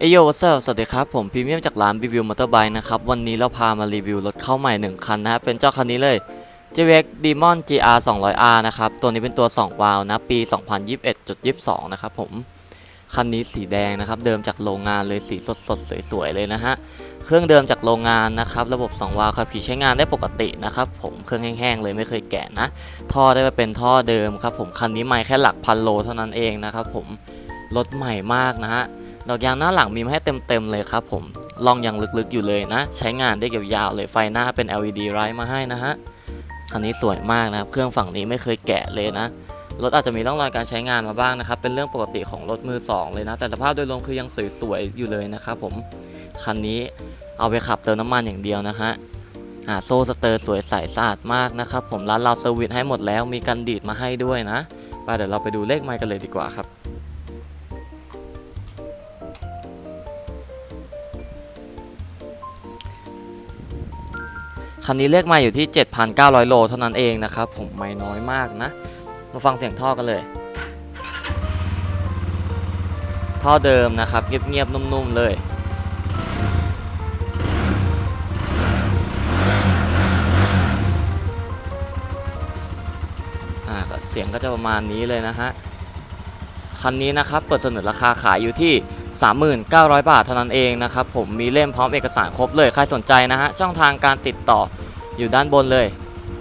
เอโยวัสสวัสดีครับ ผมพรีเมียมจากร้านรีวิวมอเตอร์ไบค์นะครับ วันนี้เราพามารีวิวรถเข้าใหม่ 1 คันนะฮะเป็นเจ้าคันนี้เลย j v x Demon GR 200R นะครับ ตัวนี้เป็นตัว 2 วาล์วนะ ปี 2021.22 นะครับผม คันนี้สีแดงนะครับ เดิมจากโรงงานเลยสีสดสดสวยๆ เลยนะฮะ เครื่องเดิมจากโรงงานนะครับ ระบบ 2 วาล์วขับขี่ใช้งานได้ปกตินะครับผมเครื่องแห้งๆเลยไม่เคยแกะนะ ท่อได้มาเป็นท่อเดิมครับผมคันนี้ไม่แค่หลักพันโลเท่านั้นเองนะครับผมรถใหม่มากนะฮะ ดอกยางหน้าหลังมีมาให้เต็มๆเลยครับผมลองยังลึกๆอยู่เลยนะ ใช้งานได้ยาวเลยไฟหน้าเป็น LED ไร้มาให้นะฮะคันนี้สวยมากนะครับเครื่องฝั่งนี้ไม่เคยแกะเลยนะรถอาจจะมีร่องรอยการใช้งานมาบ้างนะครับ เป็นเรื่องปกติของรถมือสองเลยนะ แต่สภาพโดยรวมคือยังสวยๆอยู่เลยนะครับผม คันนี้เอาไปขับเติมน้ำมันอย่างเดียวนะฮะอ่าโซ่สเตอร์สวยใสสะอาดมากนะครับผม ร้านเราเซอร์วิสให้หมดแล้ว มีกันดีดมาให้ด้วยนะ ไปเดี๋ยวเราไปดูเลขไมค์กันเลยดีกว่าครับ คันนี้เลขไมาอยู่ที่ 7,900 โลเท่านั้นเองนะครับผมไม่น้อยมากนะ มาฟังเสียงท่อกันเลย ท่อเดิมนะครับ เงียบๆนุ่มๆเลยอ่าเสียงก็จะประมาณนี้เลยนะฮะ คันนี้นะครับ เปิดเสนอราคาขายอยู่ที่ 3,900 บาทเท่านั้นเองนะครับผมมีเล่มพร้อมเอกสารครบเลยใครสนใจนะฮะช่องทางการติดต่ออยู่ด้านบนเลย